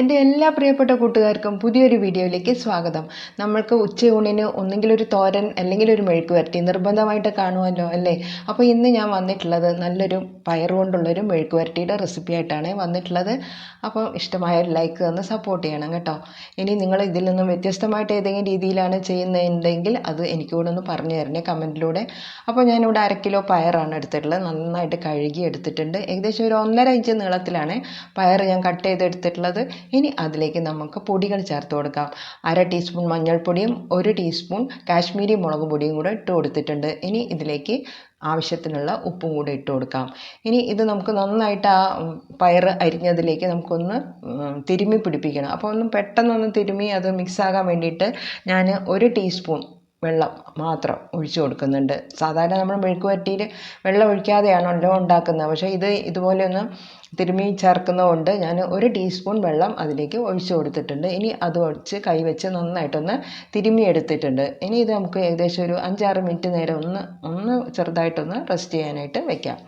എന്റെ എല്ലാ പ്രിയപ്പെട്ട കൂട്ടുകാർക്കും പുതിയൊരു വീഡിയോയിലേക്ക് സ്വാഗതം. നമ്മൾക്ക് ഉച്ചയൂണിന് ഒന്നെങ്കിൽ ഒരു തോരൻ അല്ലെങ്കിൽ ഒരു മെഴുക്ക് വരട്ടി നിർബന്ധമായിട്ട് കാണുമല്ലോ അല്ലേ? അപ്പോൾ ഇന്ന് ഞാൻ വന്നിട്ടുള്ളത് നല്ലൊരു പയർ കൊണ്ടുള്ളൊരു മെഴുക്ക് വരട്ടിയുടെ റെസിപ്പി ആയിട്ടാണ് വന്നിട്ടുള്ളത്. അപ്പോൾ ഇഷ്ടമായ ഒരു ലൈക്ക് തന്ന് സപ്പോർട്ട് ചെയ്യണം കേട്ടോ. ഇനി നിങ്ങൾ ഇതിൽ നിന്നും വ്യത്യസ്തമായിട്ട് ഏതെങ്കിലും രീതിയിലാണ് ചെയ്യുന്നതെങ്കിൽ അത് എനിക്കൂടെ ഒന്ന് പറഞ്ഞു തരണേ കമന്റിലൂടെ അപ്പോൾ ഞാനിവിടെ അര കിലോ പയറാണ് എടുത്തിട്ടുള്ളത്. നന്നായിട്ട് കഴുകി എടുത്തിട്ടുണ്ട്. ഏകദേശം ഒരു ഒന്നര ഇഞ്ച് നീളത്തിലാണ് പയർ ഞാൻ കട്ട് ചെയ്തെടുത്തിട്ടുള്ളത്. ഇനി അതിലേക്ക് നമുക്ക് പൊടികൾ ചേർത്ത് കൊടുക്കാം. അര ടീസ്പൂൺ മഞ്ഞൾപ്പൊടിയും ഒരു ടീസ്പൂൺ കാശ്മീരി മുളക് പൊടിയും കൂടെ ഇട്ട് കൊടുത്തിട്ടുണ്ട്. ഇനി ഇതിലേക്ക് ആവശ്യത്തിനുള്ള ഉപ്പും കൂടെ ഇട്ട് കൊടുക്കാം. ഇനി ഇത് നമുക്ക് നന്നായിട്ട് ആ പയർ അരിഞ്ഞതിലേക്ക് നമുക്കൊന്ന് തിരുമ്മി പിടിപ്പിക്കണം. അപ്പോൾ ഒന്ന് പെട്ടെന്നൊന്ന് തിരുമ്മി അത് മിക്സാകാൻ വേണ്ടിയിട്ട് ഞാൻ ഒരു ടീസ്പൂൺ വെള്ളം മാത്രം ഒഴിച്ചു കൊടുക്കുന്നുണ്ട്. സാധാരണ നമ്മൾ മെഴുക്ക് വരട്ടിയിൽ വെള്ളം ഒഴിക്കാതെയാണ് ഒഴിക്കാതെയാണല്ലോ ഉണ്ടാക്കുന്നത്. പക്ഷേ ഇത് ഇതുപോലെ ഒന്ന് തിരുമ്മി ചേർക്കുന്നതുകൊണ്ട് ഞാൻ ഒരു ടീസ്പൂൺ വെള്ളം അതിലേക്ക് ഒഴിച്ചു കൊടുത്തിട്ടുണ്ട്. ഇനി അത് ഒഴിച്ച് കൈ വെച്ച് നന്നായിട്ടൊന്ന് തിരുമ്മി എടുത്തിട്ടുണ്ട്. ഇനി ഇത് നമുക്ക് ഏകദേശം ഒരു അഞ്ചാറ് മിനിറ്റ് നേരം ഒന്ന് ഒന്ന് ചെറുതായിട്ടൊന്ന് റെസ്റ്റ് ചെയ്യാനായിട്ട് വെക്കാം.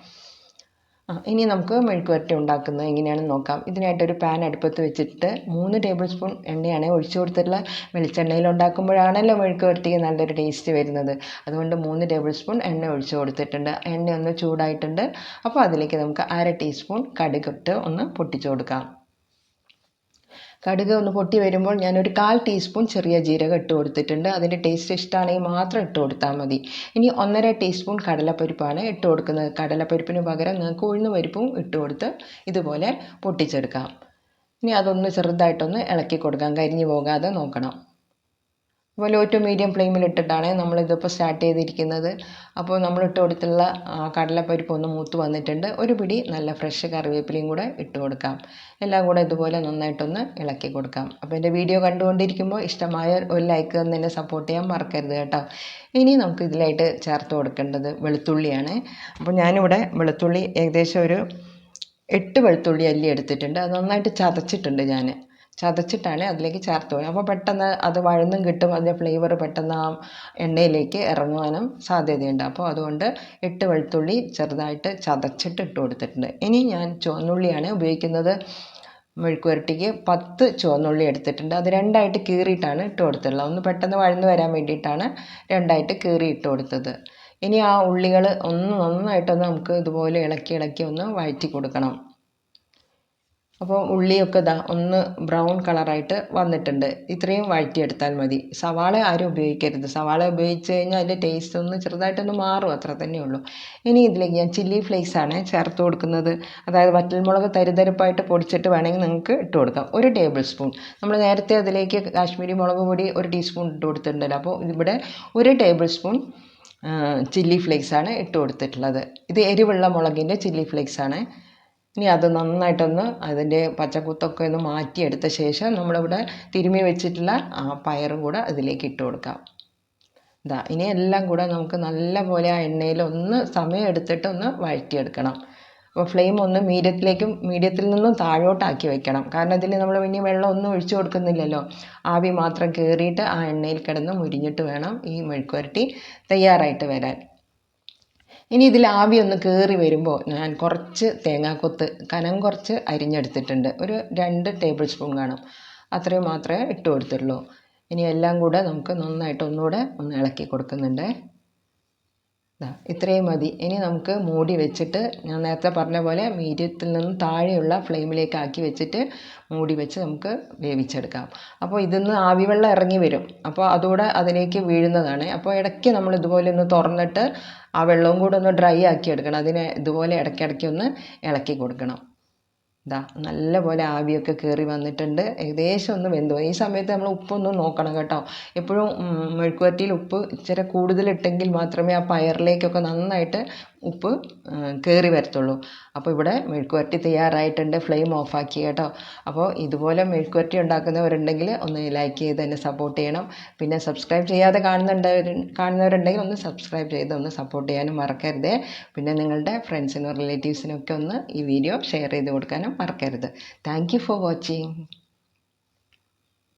ആ ഇനി നമുക്ക് മെഴുക്ക് വരട്ടി ഉണ്ടാക്കുന്നത് എങ്ങനെയാണെന്ന് നോക്കാം. ഇതിനായിട്ടൊരു പാൻ അടുപ്പത്ത് വെച്ചിട്ട് മൂന്ന് ടേബിൾ സ്പൂൺ എണ്ണയാണ് ഒഴിച്ചു കൊടുത്തിട്ടുള്ള വെളിച്ചെണ്ണയിൽ ഉണ്ടാക്കുമ്പോഴാണല്ലോ മെഴുക്ക് വരട്ടിക്ക് നല്ലൊരു ടേസ്റ്റ് വരുന്നത്. അതുകൊണ്ട് മൂന്ന് ടേബിൾ സ്പൂൺ എണ്ണ ഒഴിച്ചു കൊടുത്തിട്ടുണ്ട്. എണ്ണ ഒന്ന് ചൂടായിട്ടുണ്ട്. അപ്പോൾ അതിലേക്ക് നമുക്ക് അര ടീസ്പൂൺ കടുകിട്ട് ഒന്ന് പൊട്ടിച്ചു കൊടുക്കാം. കടുക് ഒന്ന് പൊട്ടി വരുമ്പോൾ ഞാനൊരു കാൽ ടീസ്പൂൺ ചെറിയ ജീരകം ഇട്ട് കൊടുത്തിട്ടുണ്ട്. അതിന്റെ ടേസ്റ്റ് ഇഷ്ടമാണെങ്കിൽ മാത്രം ഇട്ട് കൊടുത്താൽ മതി. ഇനി ഒന്നര ടീസ്പൂൺ കടലപ്പരിപ്പാണ് ഇട്ട് കൊടുക്കുന്നത്. കടലപ്പരിപ്പിന് പകരം നിങ്ങൾക്ക് ഉഴുന്ന പരിപ്പും ഇട്ട് കൊടുത്ത് ഇതുപോലെ പൊട്ടിച്ചെടുക്കാം. ഇനി അതൊന്ന് ചെറുതായിട്ടൊന്ന് ഇളക്കി കൊടുക്കാം. കരിഞ്ഞു പോകാതെ നോക്കണം. അപ്പോൾ ലോ ടു മീഡിയം ഫ്ലെയിമിലിട്ടിട്ടാണ് നമ്മളിതിപ്പോൾ സ്റ്റാർട്ട് ചെയ്തിരിക്കുന്നത്. അപ്പോൾ നമ്മളിട്ട് കൊടുത്തുള്ള കടലപ്പരിപ്പ് ഒന്ന് മൂത്ത് വന്നിട്ടുണ്ട്. ഒരു പിടി നല്ല ഫ്രഷ് കറിവേപ്പിലയും കൂടെ ഇട്ട് കൊടുക്കാം. എല്ലാം കൂടെ ഇതുപോലെ നന്നായിട്ടൊന്ന് ഇളക്കി കൊടുക്കാം. അപ്പോൾ എന്റെ വീഡിയോ കണ്ടുകൊണ്ടിരിക്കുമ്പോൾ ഇഷ്ടമായ ഒരു ലൈക്ക് തന്നെ എന്നെ സപ്പോർട്ട് ചെയ്യാൻ മറക്കരുത് കേട്ടോ. ഇനി നമുക്ക് ഇതിലായിട്ട് ചേർത്ത് കൊടുക്കേണ്ടത് വെളുത്തുള്ളിയാണ്. അപ്പോൾ ഞാനിവിടെ വെളുത്തുള്ളി ഏകദേശം ഒരു എട്ട് വെളുത്തുള്ളി അല്ലി എടുത്തിട്ടുണ്ട്. അത് നന്നായിട്ട് ചതച്ചിട്ടുണ്ട് ഞാൻ ചതച്ചിട്ടാണ് അതിലേക്ക് ചേർത്ത് പോകുന്നത് അപ്പോൾ പെട്ടെന്ന് അത് വഴന്നും കിട്ടും അതിന്റെ ഫ്ലേവർ പെട്ടെന്ന് ആ എണ്ണയിലേക്ക് ഇറങ്ങുവാനും സാധ്യതയുണ്ട്. അപ്പോൾ അതുകൊണ്ട് എട്ട് വെളുത്തുള്ളി ചെറുതായിട്ട് ചതച്ചിട്ട് ഇട്ട് കൊടുത്തിട്ടുണ്ട്. ഇനി ഞാൻ ചുവന്നുള്ളിയാണ് ഉപയോഗിക്കുന്നത്. മെഴുക്കുവരട്ടിക്ക് പത്ത് ചുവന്നുള്ളി എടുത്തിട്ടുണ്ട്. അത് രണ്ടായിട്ട് കീറിയിട്ടാണ് ഇട്ട് കൊടുത്തിട്ടുള്ളത്. ഒന്ന് പെട്ടെന്ന് വഴന്നു വരാൻ വേണ്ടിയിട്ടാണ് രണ്ടായിട്ട് കീറി ഇട്ട് കൊടുത്തത്. ഇനി ആ ഉള്ളികൾ ഒന്ന് നന്നായിട്ടൊന്ന് നമുക്ക് ഇതുപോലെ ഇളക്കി ഇളക്കി ഒന്ന് വഴറ്റി കൊടുക്കണം. അപ്പോൾ ഉള്ളിയൊക്കെ ഇതാ ഒന്ന് ബ്രൗൺ കളറായിട്ട് വന്നിട്ടുണ്ട്. ഇത്രയും വഴറ്റിയെടുത്താൽ മതി. സവാള ആരും ഉപയോഗിക്കരുത്. സവാള ഉപയോഗിച്ച് കഴിഞ്ഞാൽ അതിന്റെ ടേസ്റ്റ് ഒന്ന് ചെറുതായിട്ടൊന്ന് മാറും. അത്ര തന്നെ ഉള്ളൂ. ഇനി ഇതിലേക്ക് ഞാൻ ചില്ലി ഫ്ലേക്സ് ആണ് ചേർത്ത് കൊടുക്കുന്നത്. അതായത് വറ്റൽമുളക് തരിതരിപ്പായിട്ട് പൊടിച്ചിട്ട് വേണമെങ്കിൽ നിങ്ങൾക്ക് ഇട്ട് കൊടുക്കാം. ഒരു ടേബിൾ സ്പൂൺ നമ്മൾ നേരത്തെ അതിലേക്ക് കാശ്മീരി മുളക് പൊടി ഒരു ടീസ്പൂൺ ഇട്ട് കൊടുത്തിട്ടുണ്ടല്ലോ. അപ്പോൾ ഇവിടെ ഒരു ടേബിൾ സ്പൂൺ ചില്ലി ഫ്ലേക്സ് ആണ് ഇട്ട് കൊടുത്തിട്ടുള്ളത്. ഇത് എരിവുള്ള മുളകിന്റെ ചില്ലി ഫ്ലേക്സ് ആണ്. ഇനി അത് നന്നായിട്ടൊന്ന് അതിന്റെ പച്ചക്കുത്തൊക്കെ ഒന്ന് മാറ്റിയെടുത്ത ശേഷം നമ്മളിവിടെ തിരുമ്മി വെച്ചിട്ടുള്ള ആ പയറും കൂടെ അതിലേക്ക് ഇട്ട് കൊടുക്കാം. ഇതാ ഇനി എല്ലാം കൂടെ നമുക്ക് നല്ല പോലെ ആ എണ്ണയിൽ ഒന്ന് സമയം എടുത്തിട്ട് ഒന്ന് വഴറ്റിയെടുക്കണം. അപ്പോൾ ഫ്ലെയിം ഒന്ന് മീഡിയത്തിലേക്കും മീഡിയത്തിൽ നിന്നും താഴോട്ടാക്കി വെക്കണം. കാരണം ഇതിൽ നമ്മൾ ഇനി വെള്ളം ഒന്നും ഒഴിച്ചു കൊടുക്കുന്നില്ലല്ലോ. ആവി മാത്രം കയറിയിട്ട് ആ എണ്ണയിൽ കിടന്ന് മുരിഞ്ഞിട്ട് വേണം ഈ മെഴുക്കുവരട്ടി തയ്യാറായിട്ട് വരാൻ. ഇനി ഇതിൽ ആവി ഒന്ന് കയറി വരുമ്പോൾ ഞാൻ കുറച്ച് തേങ്ങാക്കൊത്ത് കനം കുറച്ച് അരിഞ്ഞെടുത്തിട്ടുണ്ട്. ഒരു രണ്ട് ടേബിൾ സ്പൂൺ കാണും. അത്രയും മാത്രമേ ഇട്ട് കൊടുത്തുള്ളൂ ഇനി എല്ലാം കൂടെ നമുക്ക് നന്നായിട്ട് ഒന്നുകൂടെ ഒന്ന് ഇളക്കി കൊടുക്കുന്നുണ്ട്. ഇത്രയും മതി. ഇനി നമുക്ക് മൂടി വെച്ചിട്ട് ഞാൻ നേരത്തെ പറഞ്ഞ പോലെ മീഡിയത്തിൽ നിന്നും താഴെയുള്ള ഫ്ലെയിമിലേക്ക് ആക്കി വെച്ചിട്ട് മൂടി വെച്ച് നമുക്ക് വേവിച്ചെടുക്കാം. അപ്പോൾ ഇതിന്ന് ആവിവെള്ളം ഇറങ്ങി വരും. അപ്പോൾ അതുകൂടെ അതിലേക്ക് വീഴുന്നതാണ്. അപ്പോൾ ഇടയ്ക്ക് നമ്മൾ ഇതുപോലെ ഒന്ന് തുറന്നിട്ട് ആ വെള്ളവും കൂടെ ഒന്ന് ഡ്രൈ ആക്കി എടുക്കണം. അതിനെ ഇതുപോലെ ഇടയ്ക്കിടയ്ക്ക് ഒന്ന് ഇളക്കി കൊടുക്കണം. ഇതാ നല്ലപോലെ ആവിയൊക്കെ കയറി വന്നിട്ടുണ്ട്. ഏകദേശം ഒന്ന് വെന്തു. ഈ സമയത്ത് നമ്മൾ ഉപ്പൊന്നും നോക്കണം കേട്ടോ. എപ്പോഴും മെഴുക്കുവരട്ടിയിൽ ഉപ്പ് ഇച്ചിരി കൂടുതലിട്ടെങ്കിൽ മാത്രമേ ആ പയറിലേക്കൊക്കെ നന്നായിട്ട് ഉപ്പ് കയറി വരത്തുള്ളൂ. അപ്പോൾ ഇവിടെ മെഴുക്കുവരട്ടി തയ്യാറായിട്ടുണ്ട്. ഫ്ലെയിം ഓഫാക്കി കേട്ടോ. അപ്പോൾ ഇതുപോലെ മെഴുക്കുവരട്ടി ഉണ്ടാക്കുന്നവരുണ്ടെങ്കിൽ ഒന്ന് ലൈക്ക് ചെയ്ത് എന്നെ സപ്പോർട്ട് ചെയ്യണം. പിന്നെ സബ്സ്ക്രൈബ് ചെയ്യാതെ കാണുന്നുണ്ടവർ കാണുന്നവരുണ്ടെങ്കിൽ ഒന്ന് സബ്സ്ക്രൈബ് ചെയ്ത് ഒന്ന് സപ്പോർട്ട് ചെയ്യാനും മറക്കരുത്. പിന്നെ നിങ്ങളുടെ ഫ്രണ്ട്സിനും റിലേറ്റീവ്സിനും ഒക്കെ ഒന്ന് ഈ വീഡിയോ ഷെയർ ചെയ്ത് കൊടുക്കാനും മറക്കരുത്. Thank for watching.